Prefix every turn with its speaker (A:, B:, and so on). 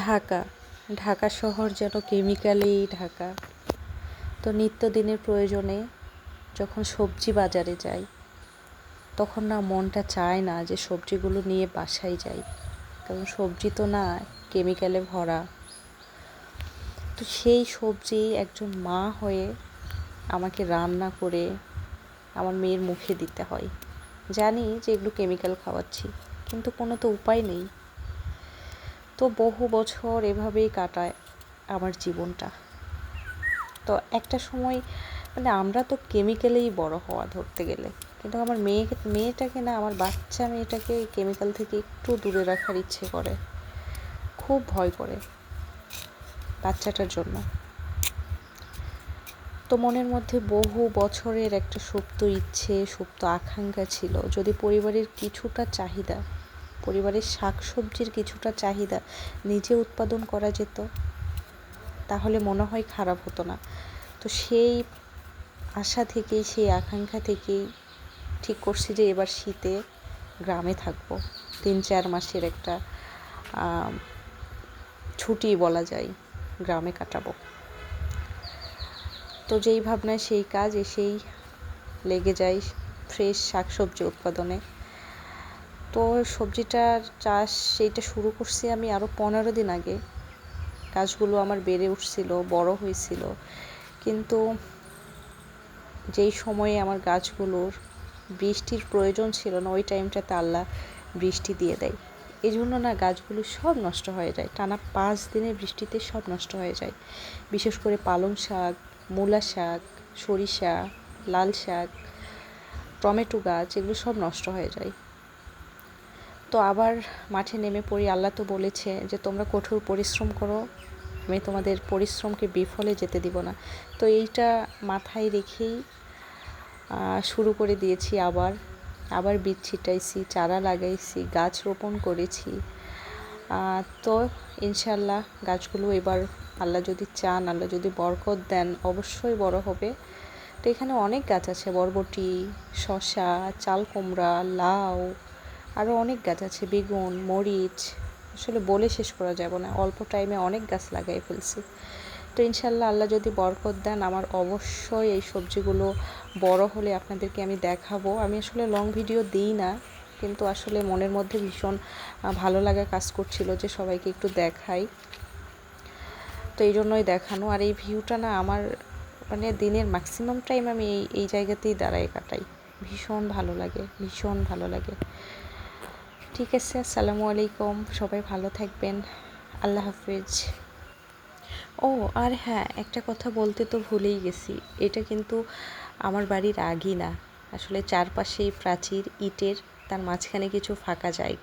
A: ঢাকা। ঢাকা শহর যেন কেমিক্যালেই ঢাকা। তো নিত্যদিনের প্রয়োজনে যখন সবজি বাজারে যাই, তখন না মনটা চায় না যে সবজিগুলো নিয়ে বাসায় যাই। কারণ সবজি তো না কেমিক্যালে ভরা। তো সেই সবজি একজন মা হয়ে আমাকে রান্না করে আমার মেয়ের মুখে দিতে হয়। জানি যে এগুলো কেমিক্যাল খাওয়াচ্ছি, কিন্তু কোনো তো উপায় নেই। তো বহু বছর এভাবেই কাটায় আমার জীবনটা। তো একটা সময় মানে আমরা তো কেমিক্যালেই বড় হওয়া ধরতে গেলে। কিন্তু আমার মেয়ে, মেয়েটাকে না, আমার বাচ্চা মেয়েটাকে কেমিক্যাল থেকে একটু দূরে রাখার ইচ্ছে করে। খুব ভয় করে বাচ্চাটার জন্য। তো মনের মধ্যে বহু বছরের একটা সুপ্ত ইচ্ছে, সুপ্ত আকাঙ্ক্ষা ছিল। যদি পরিবারের কিছুটা চাহিদা পরিবারের শাকসবজির কিছুটা চাহিদা নিজে উৎপাদন করা যেত, তাহলে মনে হয় খারাপ হতো না। তো সেই আশা থেকেই, সেই আকাঙ্ক্ষা থেকেই ঠিক করছি যে এবার শীতে গ্রামে থাকব। তিন, চার মাসের একটা ছুটি বলা যায়, গ্রামে কাটাবো। তো যেই ভাবনায় সেই কাজ এসেই লেগে যায় ফ্রেশ শাকসবজি উৎপাদনে। তো সবজিটার চাষ সেইটা শুরু করছি আমি আরও পনেরো দিন আগে। গাছগুলো আমার বেড়ে উঠছিল, বড় হয়েছিল। কিন্তু যেই সময়ে আমার গাছগুলোর বৃষ্টির প্রয়োজন ছিল না, ওই টাইমটাতে আল্লাহ বৃষ্টি দিয়ে দেয়। এই জন্য না গাছগুলো সব নষ্ট হয়ে যায়। টানা পাঁচ দিনের বৃষ্টিতে সব নষ্ট হয়ে যায়। বিশেষ করে পালং শাক, মূলা শাক, সরিষা, লাল শাক, টমেটো গাছ, এগুলো সব নষ্ট হয়ে যায়। তো আবার মাঠে নেমে পড়ি। আল্লাহ তো বলেছে যে, তোমরা কঠোর পরিশ্রম করো, আমি তোমাদের পরিশ্রমকে বিফলে যেতে দিব না। তো এইটা মাথায় রেখেই শুরু করে দিয়েছি আবার। আবার বীজ ছিটাইছি, চারা লাগাইছি, গাছ রোপণ করেছি। তো ইনশাল্লাহ গাছগুলো এবার আল্লাহ যদি চান, আল্লাহ যদি বরকত দেন, অবশ্যই বড় হবে। তো এখানে অনেক গাছ আছে, বরবটি শশা চাল কুমড়া লাউ আরও অনেক গাছ আছে, বেগুন, মরিচ, আসলে বলে শেষ করা যাবে না, অল্প টাইমে অনেক গাছ লাগাই ফেলছি। তো ইনশাল্লাহ আল্লাহ যদি বরকত দেন, আমার অবশ্যই এই সবজিগুলো বড় হলে আপনাদেরকে আমি দেখাবো। আমি আসলে লং ভিডিও দিই না, কিন্তু আসলে মনের মধ্যে ভীষণ ভালো লাগা কাজ করছিল যে সবাইকে একটু দেখাই। তো এই জন্যই দেখানো, আর এই ভিউটা না আমার মানে দিনের ম্যাক্সিমাম টাইম আমি এই এই জায়গাতেই দাঁড়াই কাটাই। ভীষণ ভালো লাগে, ভীষণ ভালো লাগে। ঠিক আছে, আসসালামু আলাইকুম। সবাই ভালো থাকবেন। আল্লাহ হাফিজ। ও, আর হ্যাঁ একটা কথা বলতে তো ভুলেই গেছি। এটা কিন্তু আমার বাড়ির আগই না। আসলে চারপাশেই প্রাচীর, ইটের, তার মাঝখানে কিছু ফাঁকা জায়গা।